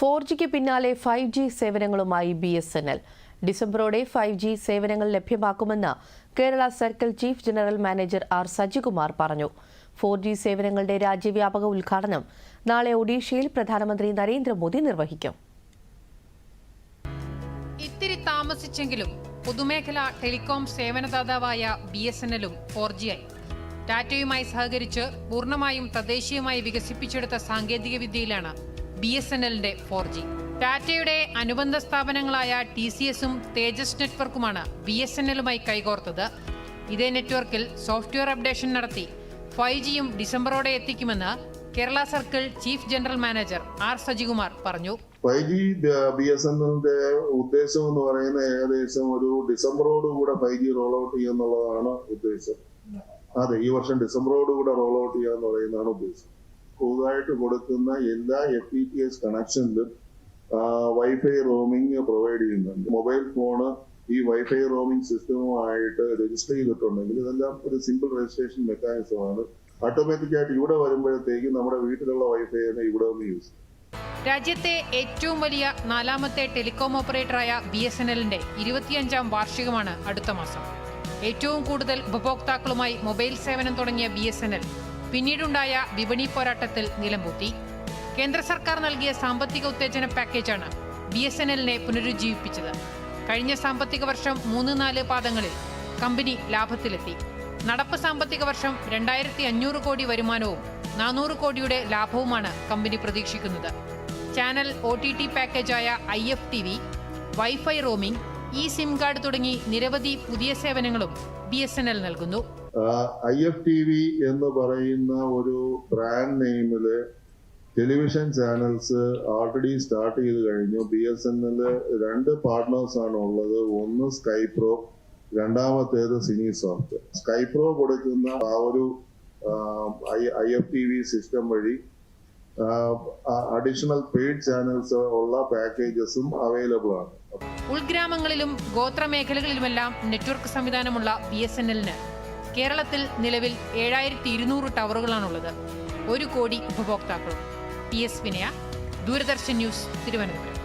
Four ജിക്ക് പിന്നാലെ five G സേവനങ്ങളുമായി ബി എസ് എൻ എൽ. ഡിസംബറോടെ ഫൈവ് ജി സേവനങ്ങൾ ലഭ്യമാക്കുമെന്ന് Kerala circle chief general manager R Sajikumar പറഞ്ഞു. ഫോർ ജി സേവനങ്ങളുടെ രാജ്യവ്യാപക ഉദ്ഘാടനം നാളെ ഒഡീഷയിൽ പ്രധാനമന്ത്രി നരേന്ദ്രമോദി നിർവഹിക്കും. ഇത്തിരി താമസിച്ചെങ്കിലും പൊതുമേഖലാ ടെലികോം സേവനദാതാവായ ബി എസ് എൻ എല്ലും ഫോർ ജി ആയി ടാറ്റയുമായി സഹകരിച്ച് പൂർണമായും തദ്ദേശീയമായി വികസിപ്പിച്ചെടുത്ത സാങ്കേതിക വിദ്യയിലാണ് ബി എസ് എൻ എല്ലിന്റെ ഫോർ ജി ടാറ്റയുടെ അനുബന്ധ സ്ഥാപനങ്ങളായ ടി സി എസും തേജസ് നെറ്റ്വർക്കുമാണ് ബി എസ് എൻ എല്ലുമായി കൈകോർത്തത്. ഇതേ നെറ്റ്വർക്കിൽ സോഫ്റ്റ്വെയർ അപ്ഡേഷൻ നടത്തി. ഫൈവ് ജിയും ഡിസംബറോടെ എത്തിക്കുമെന്ന് Kerala circle chief general manager R Sajikumar പറഞ്ഞു. Five G B S N എല്ലിന്റെ ഉദ്ദേശം എന്ന് പറയുന്ന ഏകദേശം ഒരു ഡിസംബറോടുകൂടെ ഫൈവ് ജി റോൾ ഔട്ട് ചെയ്യുന്നുള്ളതാണ് ഉദ്ദേശം. അതെ ഈ വർഷം ഡിസംബറോടുകൂടെ റോൾ ഔട്ട് ചെയ്യുക എന്ന് പറയുന്നതാണ് ഉദ്ദേശം. പുതുതായിട്ട് കൊടുക്കുന്ന എല്ലാ എഫ് ഇ ടി എസ് കണക്ഷനിലും വൈഫൈ റോമിംഗ് പ്രൊവൈഡ് ചെയ്യുന്നുണ്ട്. മൊബൈൽ ഫോണ് ഈ വൈഫൈ റോമിംഗ് സിസ്റ്റവുമായിട്ട് രജിസ്റ്റർ ചെയ്തിട്ടുണ്ടെങ്കിൽ ഇതെല്ലാം ഒരു സിമ്പിൾ രജിസ്ട്രേഷൻ മെക്കാനിസമാണ് ഓട്ടോമാറ്റിക് ആയിട്ട് ഇവിടെ വരുമ്പോഴത്തേക്കും നമ്മുടെ വീട്ടിലുള്ള വൈഫൈ തന്നെ ഇവിടെ ഒന്ന് യൂസ് ചെയ്യും. രാജ്യത്തെ ഏറ്റവും വലിയ നാലാമത്തെ ടെലികോം ഓപ്പറേറ്ററായ ബി എസ് എൻ എല്ലിന്റെ ഇരുപത്തിയഞ്ചാം വാർഷികമാണ് അടുത്ത മാസം. ഏറ്റവും കൂടുതൽ ഉപഭോക്താക്കളുമായി മൊബൈൽ സേവനം തുടങ്ങിയ ബി എസ് എൻ എൽ പിന്നീടുണ്ടായ വിപണി പോരാട്ടത്തിൽ നിലംപൂത്തി. കേന്ദ്ര സർക്കാർ നൽകിയ സാമ്പത്തിക ഉത്തേജന പാക്കേജാണ് ബി എസ് എൻ എല്ലിനെ പുനരുജ്ജീവിപ്പിച്ചത്. കഴിഞ്ഞ സാമ്പത്തിക വർഷം മൂന്ന് നാല് പാദങ്ങളിൽ കമ്പനി ലാഭത്തിലെത്തി. നടപ്പ് സാമ്പത്തിക വർഷം രണ്ടായിരത്തി അഞ്ഞൂറ് കോടി വരുമാനവും നാനൂറ് കോടിയുടെ ലാഭവുമാണ് കമ്പനി പ്രതീക്ഷിക്കുന്നത്. Channel O T T പാക്കേജായ I F T V wifi roaming e SIM card തുടങ്ങി നിരവധി പുതിയ സേവനങ്ങളും ബി എസ് എൻ എൽ നൽകുന്നു. ഐ എഫ് ടി വി എന്ന് പറയുന്ന ഒരു ബ്രാൻഡ് നെയിമിൽ ടെലിവിഷൻ ചാനൽസ് ഓൾറെഡി സ്റ്റാർട്ട് ചെയ്ത് കഴിഞ്ഞു. ബി എസ് എൻ എൽ രണ്ട് പാർട്ട്നേഴ്സ് ആണ് ഉള്ളത്. ഒന്ന് സ്കൈ പ്രോ രണ്ടാമത്തേത് സിനി സോഫ്റ്റ് സ്കൈ പ്രോ കൊടുക്കുന്ന ആ ഒരു I F T V system വഴി അഡീഷണൽ പെയ്ഡ് ചാനൽസ് ഉള്ള പാക്കേജസും അവൈലബിൾ ആണ്. ഉൾഗ്രാമങ്ങളിലും ഗോത്രമേഖലകളിലുമെല്ലാം നെറ്റ്വർക്ക് സംവിധാനമുള്ള ബി എസ് എൻ എല്ലിന് കേരളത്തിൽ നിലവിൽ ഏഴായിരത്തി ഇരുന്നൂറ് ടവറുകളാണുള്ളത്. ഒരു കോടി ഉപഭോക്താക്കളും. ടി എസ് വിനയ ദൂരദർശൻ ന്യൂസ് തിരുവനന്തപുരം.